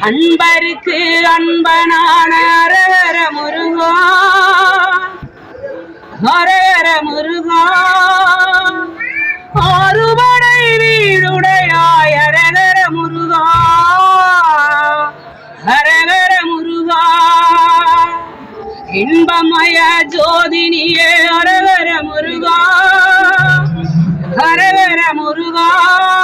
அன்பருக்கு அன்பனான அரகர முருகா. ஹரஹர முருகா. ஆறுபடை வீடுடையாய் அரகர முருகா. ஹரஹர முருகா. இன்பமய ஜோதினியே அரகர முருகா. ஹரஹர முருகா.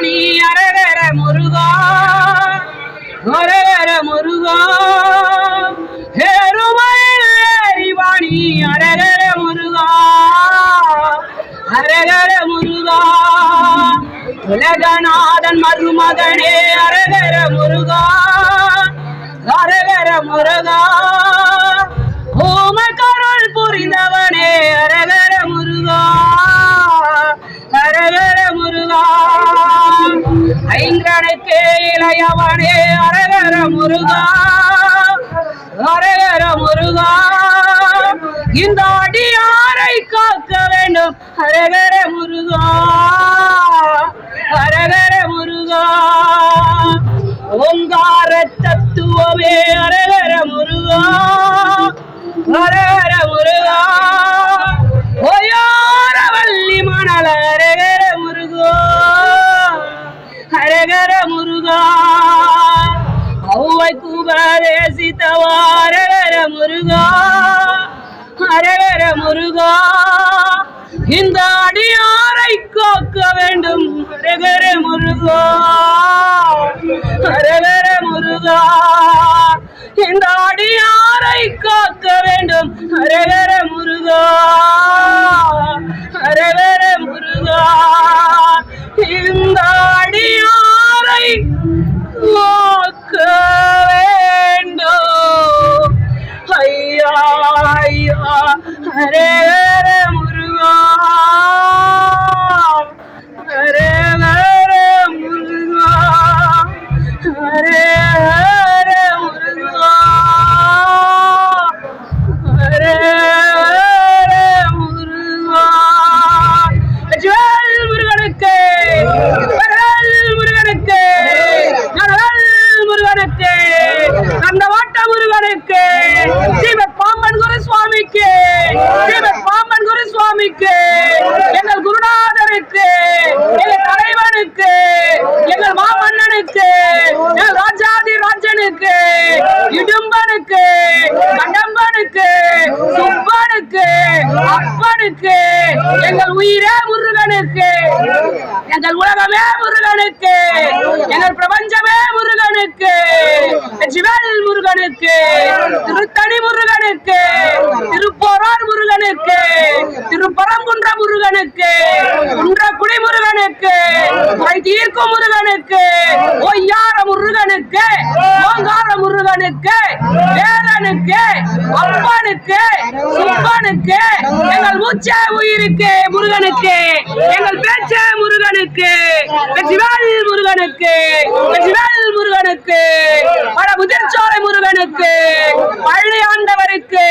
வெள்ளவாணி அரகர முருகா. அரகர முருகா. ஹேருமயில் அரகர முருகா. அரகர முருகா. உலகநாதன் மருமகனே அரகர ஐங்கரனுக்கே இளையவனே அரகர முருகா. அரகர முருகா. இந்த அடியாரை காக்க வேண்டும். அரகர முருகா. அரகர முருகா. ஓங்கார தத்துவமே அரகர முருகா. அரகர முருகா. ஔவை அரவர முருகா அரவர முருகா. இந்த அடியாரை காக்க வேண்டும் அரகர முருகா அரகர முருகா. இந்த அடியாரை காக்க வேண்டும் அரகர முருகா. பாம்பன் குரு சுவாமிக்கு எங்கள் குருநாத குரு எங்கள் தலைவருக்கு எங்கள் தலைவனுக்கு எங்கள் மாமன்னனுக்கு எங்கள் ராஜாதி ராஜனுக்கு இடும்பனுக்கு கடம்பனுக்கு சுப்பனுக்கு அப்பனுக்கு எங்கள் உயிரே முருகனுக்கு எங்கள் உலகமே முருகனுக்கு எங்கள் பிரபஞ்சமே முருகனுக்கு வெற்றிவேல் முருகனுக்கு திருத்தணி முருகனுக்கு திருப்போரார் முருகனுக்கு திருப்பரங்குன்ற முருகனுக்கு. குன்ற குடி முருகனுக்கு. கை தீர்க்கும் முருகனுக்கு. ஒய்யார முருகனுக்கு. ஓங்கார முருகனுக்கு. வேலனுக்கு. அப்பனுக்கு. சுப்பனுக்கு. எங்கள் மூச்சே உயிருக்கு முருகனுக்கு. எங்கள் பேச்சே முருகனுக்கு. சிவாஜி முருகனுக்கு. சிவாஜி முருகனுக்கு. பல முதிர்ச்சோலை முருகனுக்கு. பள்ளி ஆண்டவருக்கு.